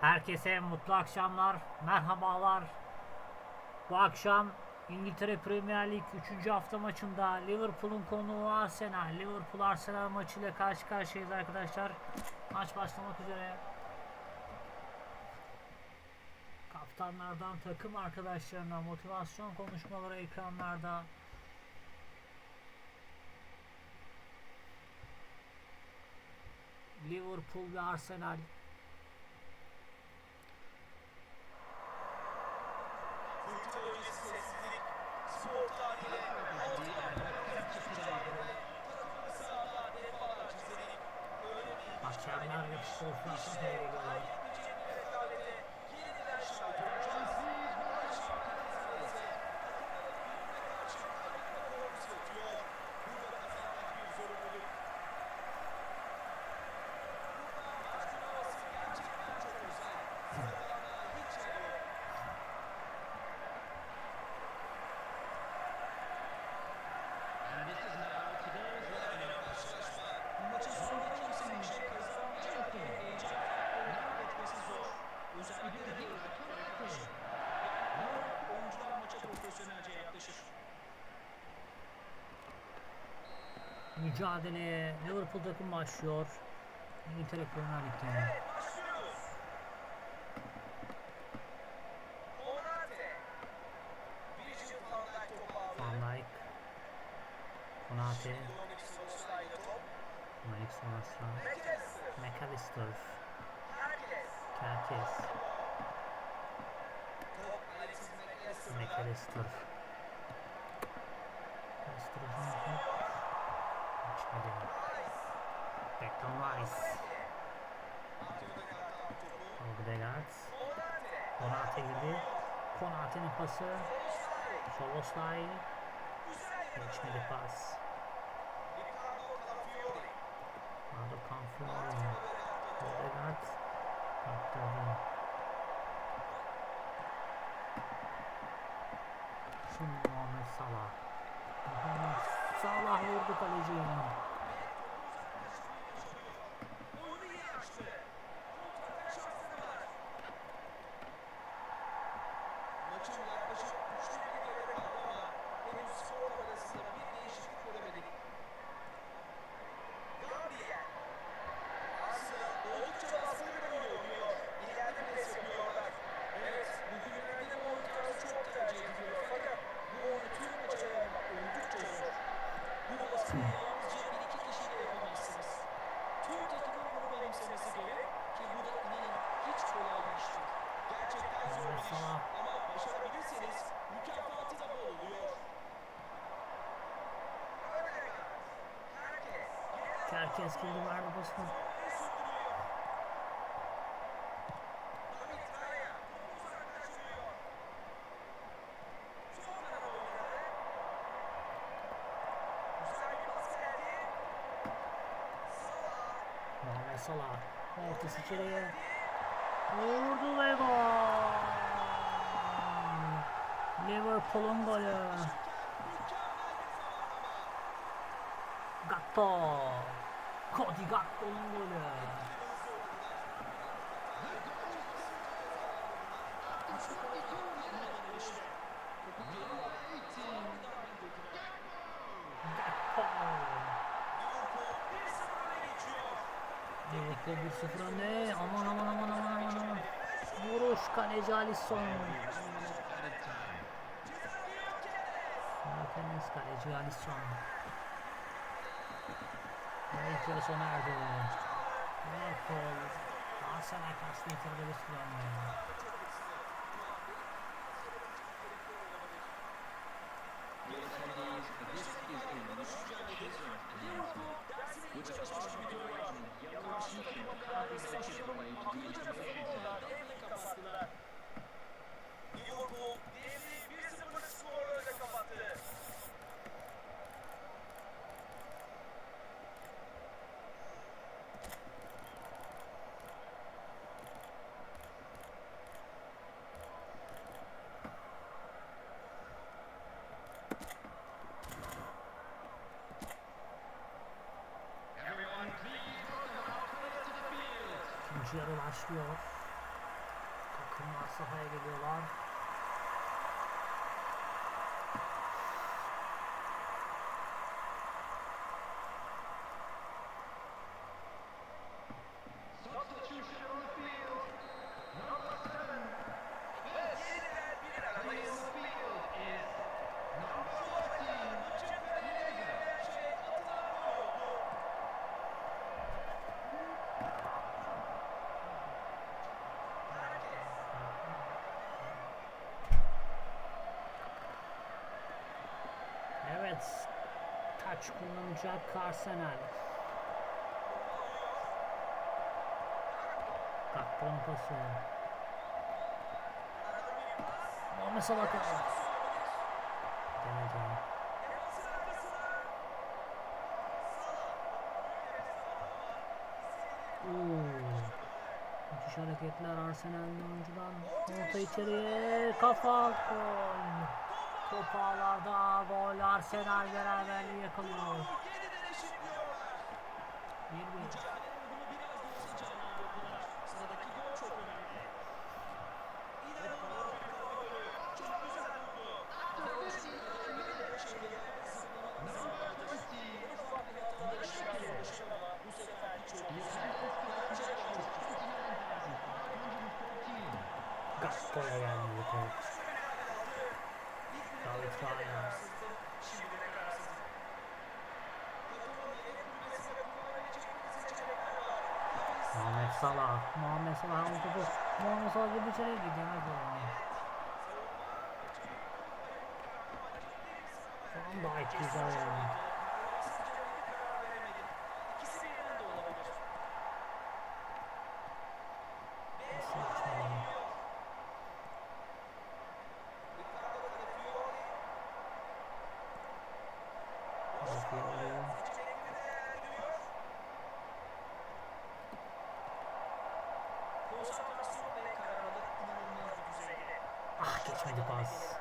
Herkese mutlu akşamlar, merhabalar. Bu akşam İngiltere Premier Lig 3. hafta maçında Liverpool'un konuğu Arsenal. Liverpool Arsenal maçıyla karşı karşıyayız arkadaşlar. Maç başlamak üzere. Kaptanlardan takım arkadaşlarına motivasyon konuşmaları ekranlarda. Liverpool ve Arsenal Hakemler ve Mücadeleye Liverpool takım başlıyor. İngiltere Premier Lig'de. Van Dijk Konate. Malik Sonrasla, McAllister. McAllister. McAllister Topu. Odegaard, Konate. Gibi. Konate'nin pası, Güzel geçmedi pas. Arda topu. Odegaard, kaptırdı. Şimdi Muhammed Salah. Muhammed Salah vurdu kaleciye. Bir pas geldi. Salah. Muhammed Salah. Ortası içeriye. Vurdu ve gol. Liverpool'un golü. Gatto. Cody Gatto'nun golü. Gatto. Liverpool 1-0 öne geçiyor. Liverpool 1-0 önde. Aman aman aman aman aman aman. Vuruş kaleci Alisson. Martinez kaleci Alisson. Ve ilk yarı sona erdi. Liverpool Arsenal karşısında yitirdi bir sıra önde. Liverpool dersine iyi çalışmış gibi duruyor. Karşı takıma kararlıysa maçın akıllıca da futbolcular elle Oyuncuları başlıyor. Takımlar sahaya geliyorlar. araç kullanacak Carsenal. Kakron pası. Muhammed Salah Demedi onu. Müthiş hareketler Arsenal'in oyuncudan. Orta içeriye. Kafa. Gol. Topağlarda gol Arsenal beraberliği yakalıyor. Salah. Muhammed Salah aldı topu. Muhammed Salah gibi içeriye gidemez o zaman. Van Dijk güzel yani. Ah geçmedi pas.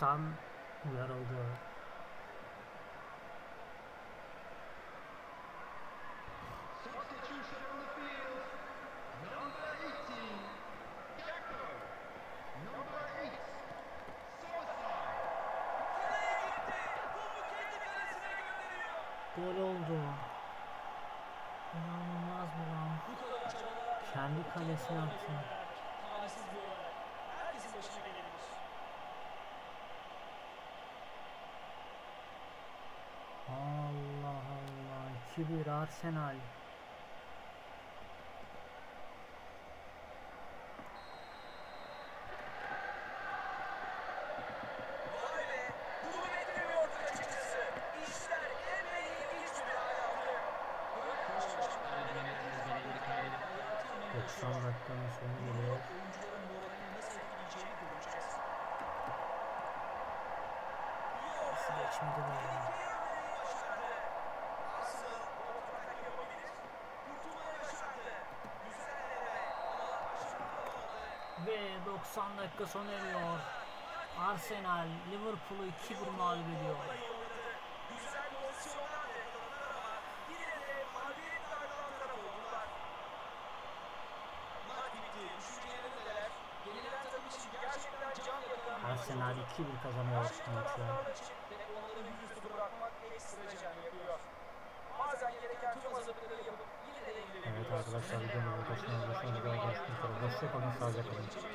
taraftan uyarıldı. Gol oldu. İnanılmaz bu lan. Kendi kalesine attı. gibi rahat sen hali. dakikanın sonu geliyor. Nasıl geçmedi bu ya? ve 90 dakika sona eriyor. Arsenal Liverpool'u 2-1 mağlup ediyor. Arsenal 2-1 kazanıyor maçı. arkadaşlar. Videomu da hoşuna olursa da hoşçakalın. Sağlıcakla kalın.